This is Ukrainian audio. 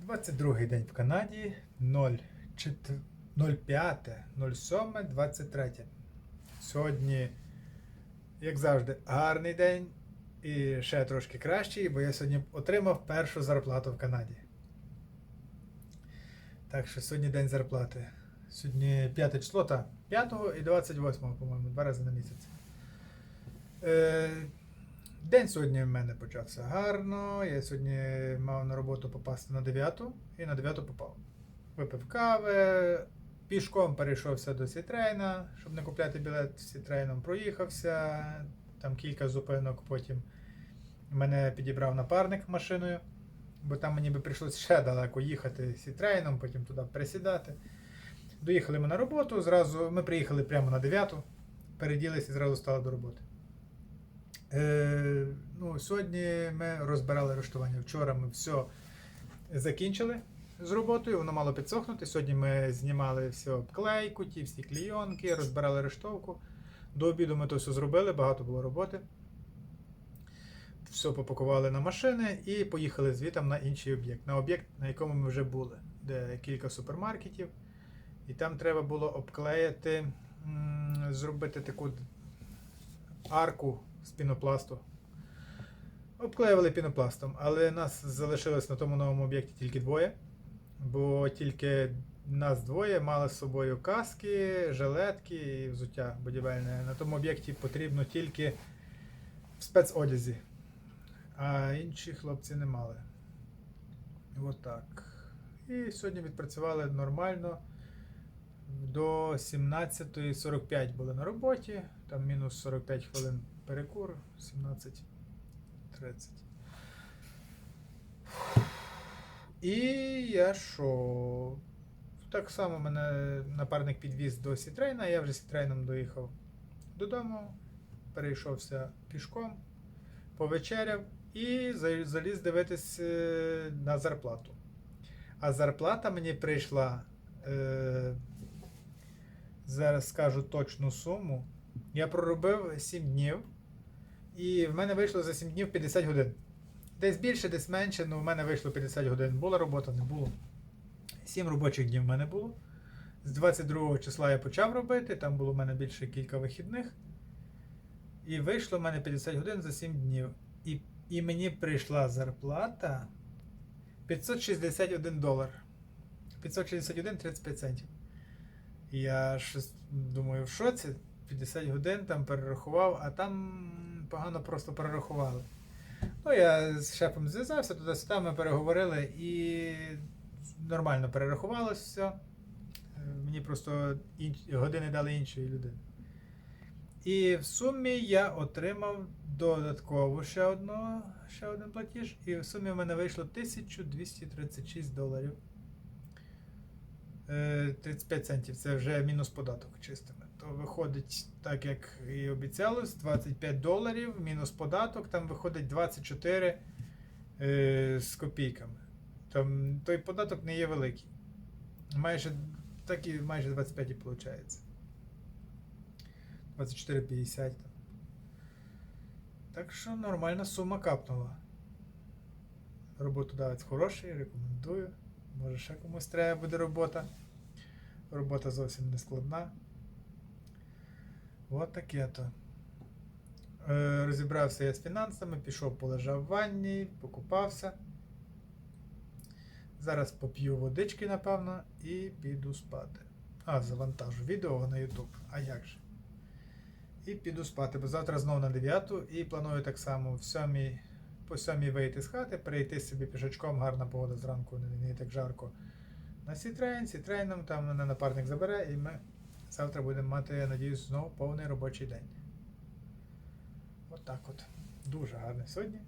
22 день в Канаді 05.07.23. Сьогодні, як завжди, гарний день і ще трошки кращий, бо я сьогодні отримав першу зарплату в Канаді. Так що сьогодні день зарплати. Сьогодні 5 число, та 5 і 28, по-моєму, два рази на місяць. Е, День сьогодні в мене почався гарно. Я сьогодні мав на роботу попасти на 9 і на 9 попав. Випив кави, пішком перейшовся до Сітрейна, щоб не купляти білет Сітрейном, проїхався. Там кілька зупинок, потім мене підібрав напарник машиною, бо там мені би прийшлося ще далеко їхати Сітрейном, потім туди присідати. Доїхали ми на роботу, зразу ми приїхали прямо на 9, переділися і зразу стали до роботи. Е, ну, сьогодні ми розбирали арештування. Вчора ми все закінчили з роботою, воно мало підсохнути. Сьогодні ми знімали все обклейку, ті всі клійонки, розбирали арештовку. До обіду ми то все зробили, багато було роботи. Все попакували на машини і поїхали звітом на інший об'єкт. На об'єкт, на якому ми вже були, де кілька супермаркетів. І там треба було обклеїти, зробити таку арку з пінопласту. Обклеювали пінопластом, але нас залишилось на тому новому об'єкті тільки двоє, бо тільки нас двоє мали з собою каски, жилетки і взуття будівельне. На тому об'єкті потрібно тільки в спецодязі, а інші хлопці не мали. От так. І сьогодні відпрацювали нормально. До 17.45 були на роботі, там мінус 45 хвилин перекур, 17.30. І я що? Так само мене напарник підвіз до Сітрейна, я вже Сітрейном доїхав додому, перейшовся пішком, повечеряв і заліз дивитись е, на зарплату. А зарплата мені прийшла. Е, зараз скажу точну суму. Я проробив 7 днів, і в мене вийшло за 7 днів 50 годин. Десь більше, десь менше, але в мене вийшло 50 годин. Була робота, не було. 7 робочих днів в мене було. З 22 числа я почав робити, там було в мене більше кілька вихідних. І вийшло в мене 50 годин за 7 днів. І, і мені прийшла зарплата 561 долар. 561 35 центів. Я щось думаю, в шоці, 50 годин там перерахував, а там погано просто перерахували. Ну, я з шефом зв'язався, туди-сюди ми переговорили і нормально перерахувалося все. Е, Мені просто інш... години дали іншої людини. І в сумі я отримав додатково ще, одну, ще один платіж, і в сумі в мене вийшло 1236 доларів. Е, 35 центів це вже мінус податок чистими. То виходить, так як і обіцялось, 25 доларів, мінус податок, там виходить 24 е, з копійками. Там той податок не є великий. Майже так і майже 25 і виходить. 24,50. Так що нормальна сума капнула. Роботодавець хороший, рекомендую. Може ще комусь треба буде робота. Робота зовсім не складна. От таке то. Е, розібрався я з фінансами, пішов, полежав в ванні, покупався. Зараз поп'ю водички, напевно, і піду спати. А, завантажу відео на YouTube. А як же? І піду спати, бо завтра знову на 9 і планую так само в 7, по 7 вийти з хати, перейти собі пішочком, гарна погода зранку, не, не так жарко. На Сітрейн, Сітрейном там мене напарник забере, і ми завтра будемо мати, я надіюсь, знову повний робочий день. От от. Дуже гарно сьогодні.